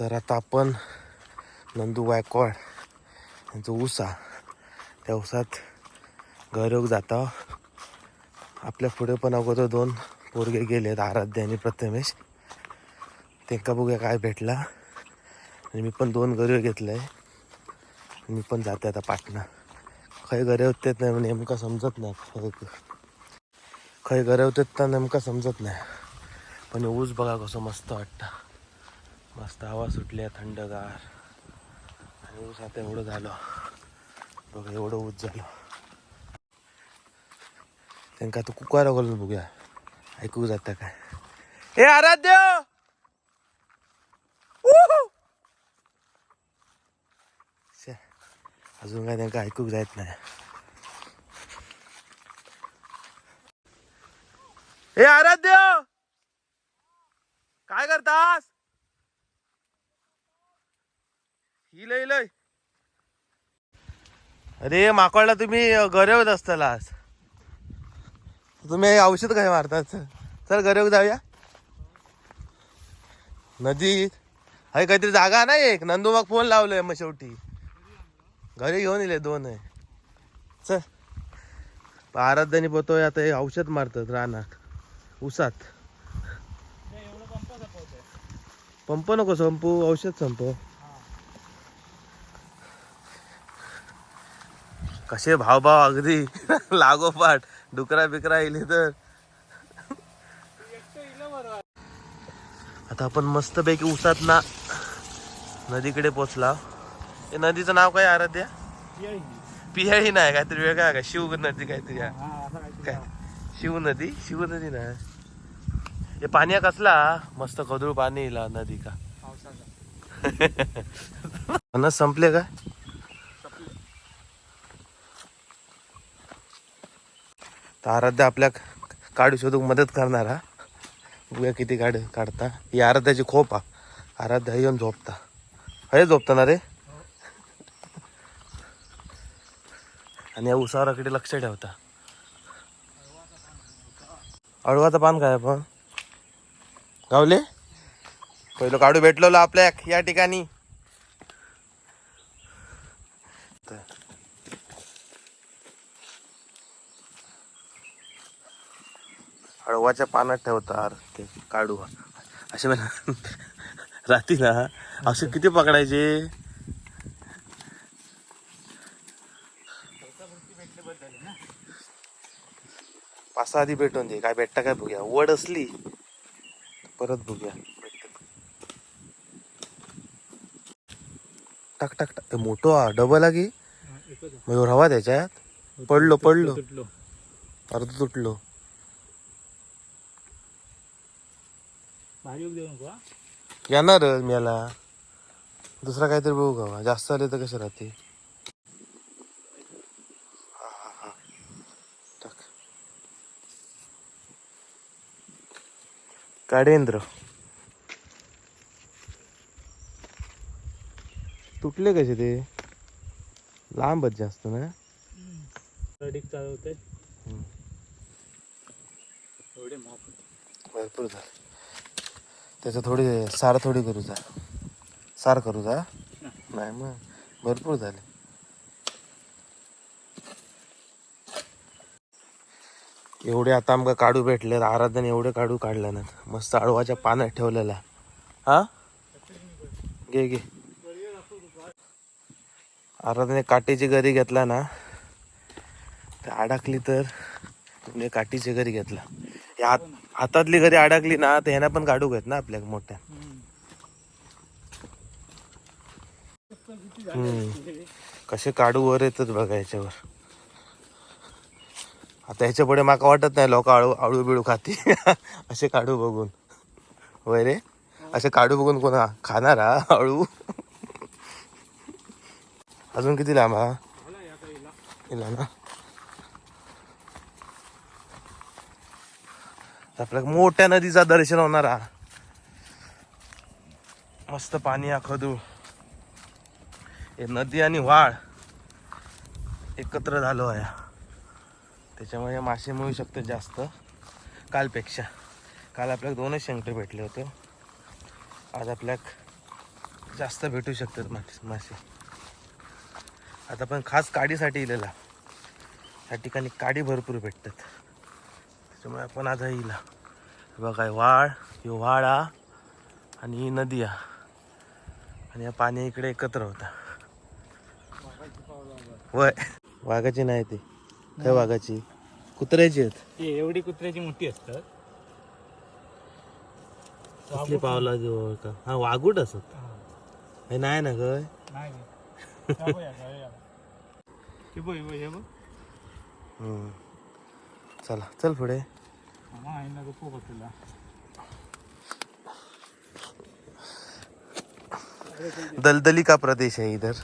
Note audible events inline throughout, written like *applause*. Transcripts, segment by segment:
तर आता आपण नंदू गायकवाड यांचं ऊस त्या ऊसात घरोग जाता. आपल्या पुढे पण अगोदर दोन पोरगे गेलेत आराध्य आणि प्रथमेश. त्यांका बघूया काय भेटला. आणि मी पण दोन गरे घेतलंय. मी पण जाते आता पाटणा. खय गरे होते नाही नेमका समजत नाही खय- खय गरे होते तर नेमका समजत नाही. पण ऊस बघा कसं मस्त वाटतं. मस्त हवा सुटल्या थंडगार. आणि ऊस आता एवढं झालं. बघा एवढं ऊस झालं. त्यांना आता कुकारा घालून बघूया. ऐकू जाता काय? हे आराध्य! अजून काय त्यांना ऐकूक जायत नाही. हे आराध्य! काय करतास? ही लय लय. अरे माकडला तुम्ही गरवत असताला आज. तुम्ही औषध काय मारतात? चल गरव जाऊया. नदीत अरे काहीतरी जागा नाही एक. नंदू मग फोन लावलोय मग शेवटी. घरी घेऊन येले दोन आहे. चल. आराध्याने पोतोय आता हे औषध मारतात रानात. उसात पंप नको संपू औषध संपव. कसे भाव भाव अगदी *laughs* लागोपाठ डुकरा बिकरा येईल तर. आता आपण मस्त पैकी उसात ना नदीकडे पोचला. हे नदीचं नाव काय आराध्या? पियाळी नाही काहीतरी वेगळं का? शिव नदी काहीतरी. काय? शिव नदी? शिव नदी नाही. हे पाण्या कसला? मस्त कदळू पाणी येईल नदी का? *laughs* संपले का? तर आराध्य आपल्या काढू शोधूक मदत करणार हा. बघूया किती काढ काढता. ही आराध्याची खोप हा. आराध्या येऊन झोपता. हे झोपता ना रे. आणि या उसावराकडे लक्ष ठेवता. अळवाचं पान काय आपण. गावले? पहिलं काढू भेटलो आपल्या या ठिकाणी. हळवाच्या पानात ठेवतात ते काढू. असे म्हणा. राहतील ना. असे किती पकडायचे? पाच सहा आधी भेटून दे. काय भेटता काय बघूया. वड असली परत बघूया. टाक टाक टाक. मोठं हा डबल की मयूर हवा त्याच्यात. पडलो पडलो. अर्ध तुटलो. भारी देऊ नको हा? येणार मला. दुसरा काहीतरी बघू का जास्त आले तर कसे राहते हा, हा, हा. टाक. काडेंद्र. तुटले कसे ते? लांबच जास्त ना? चालवते. एवढे माफ भरपूर झालं. त्याचं थोडी सार थोडी करू जा. सार करू जा. नाही मग भरपूर झाले. एवढे आता आमका काढू भेटले आराधन एवढे काढू काढले ना मस्त आळवाच्या पाण्यात ठेवलेला हा? घे घे. आराधने काठीची गरी घेतला ना ते अडकली तर काठीची गरी घेतला. या हातातली घरी अडकली ना तर ह्याना पण काढू घेत ना आपल्या मोठ्या. कसे काढू वर येतात बघा याच्यावर. आता ह्याच्या पुढे माका वाटत नाही लोक आळू आळू बिळू खाती. *laughs* असे काढू बघून. वय रे? असे काढू बघून कोणा खाणार हा आळू? *laughs* अजून किती लांब हा? इला ना. आपल्या मोठ्या नदीचा दर्शन होणार. हा मस्त पाणी आखदूळ हे नदी आणि वाळ एकत्र झालो आहे. त्याच्यामुळे मासे मिळू शकतात जास्त कालपेक्षा. काल आपल्याला दोनच शंकर भेटले होते. आज आपल्याक जास्त भेटू शकतात मासे मासे. आता पण खास काडीसाठी इलेला. या ठिकाणी काडी भरपूर भेटतात. त्याच्यामुळे आपण आज येईल बघा हे वाळ ही व्हाळा आणि ही नदी आहे आणि या पाणी इकडे एकत्र होता. वय वाघाची नाही ती. काय वाघाची? कुत्र्याची आहेत. एवढी कुत्र्याची मोठी असतात. कसली पावला जवळ का हा वाघूट असत. हे. नाही ना गय नाही. हे बघ, हे बघ, हे बघ. हम्म. चला चल पुढे. दलदली का प्रदेश है इधर?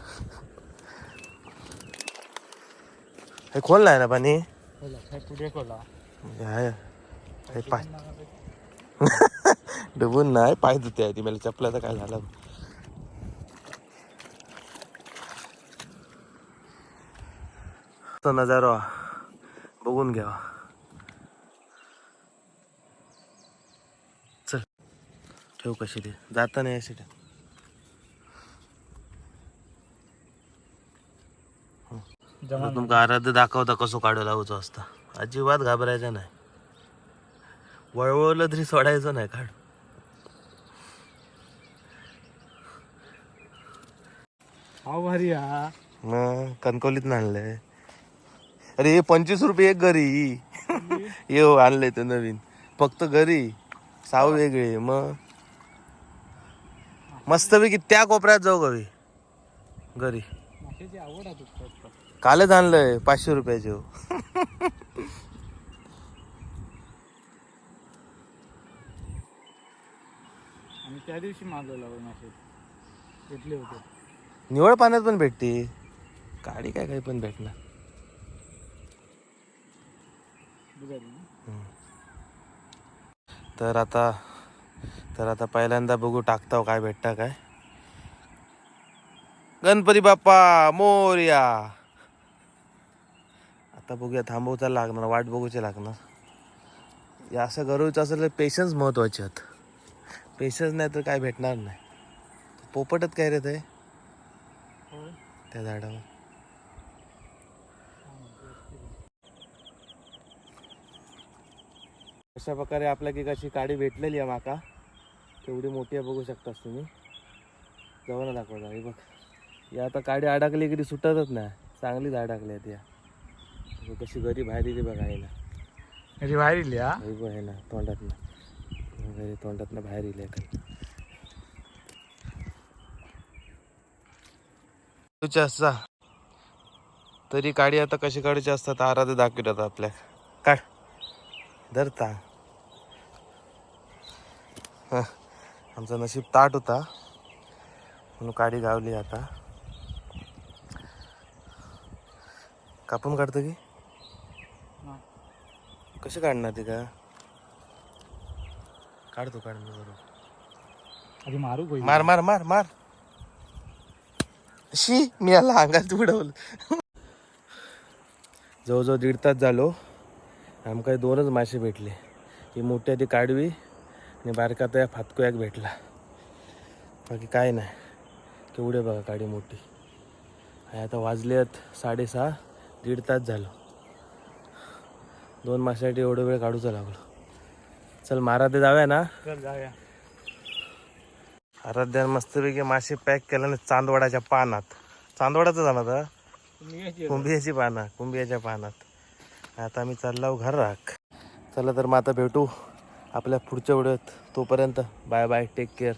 हे खोल आहे ना पाणी. म्हणजे आहे पाय. *laughs* डबून नाही पाय धुते आहे ती मला चपलाचा काय झालं? तो नजारा बघून घ्यावा. ठेव कशी ते जाता नाही अशी तुमका आराध्य दाखवता कसो काढू लावचो असता. अजिबात घाबरायचं नाही. वळवळलं तरी सोडायचं नाही काढ भारी हा. मग कणकवलीत आणलंय अरे हे पंचवीस रुपये एक घरी. *laughs* ये हो आणलंय ते नवीन. फक्त घरी. साव वेगळे मग? मस्तपैकी त्या कोपऱ्यात जाऊ गवी घरी. कालच आणलंय पाचशे रुपयाचे हो. त्या दिवशी होते. निवळ पाण्यात पण भेटते. काडी काय काही पण भेटणार? तर आता तर आता पहिल्यांदा बघू टाकताव काय भेटता काय. गणपती बाप्पा मोर्या. आता बघूया थांबवचा लागणार वाट बघूचे लागणार. या असं गरजचं असेल तर पेशन्स महत्त्वाचे आहेत. पेशन्स नाही तर काय भेटणार नाही. पोपटच काय रे ते? त्या झाडावर. अशा प्रकारे आपल्या की कशी काडी भेटलेली आहे माका. केवढी मोठी आहे बघू शकतास तुम्ही. जवळ दाखवता. हे बघ. या आता काडी अडकली की ती सुटतच नाही. चांगलीच अडकली आहेत या. कशी घरी बाहेर येते बघा ना अरे बाहेर बघ आहे ना तोंडातनं घरी तोंडातनं बाहेर येईल काढूचे असता तरी काडी आता कशी काढूची असतात आराधे दाखवतात आपल्या. काढ. धरता हं, आमचा नशीब ताट होता. म्हणून काडी गावली आता. कापून काढतो की. कशी काढणार ती का? काढतो बरोबर. मारू. मार मार मार मार. शी मी याला अंगात उडवलं. जवळजवळ दीड तास झालो. आमका दोनच मासे भेटले. ही मोठी आहे ती काढवी. आणि बारका त्या फातको एक भेटला. बाकी काय नाही. केवढे बघा काडी मोठी. आणि आता वाजले आहेत साडेसहा दीड तास झालो. दोन माशासाठी एवढं वेळ काढूचा लागलो. चल मारा ते जाऊया ना? चल जाऊया. आराध्यान मस्तपैकी मासे पॅक केल्याने चांदवडाच्या पानात. चांदवडाचं झालं तर कुंभियाची. पानं कुंभियाच्या पानात. आता आम्ही चाललो घराक चला तर मग आता भेटू. आपल्या पुढच्या व्हिडिओत. तोपर्यंत बाय बाय टेक केअर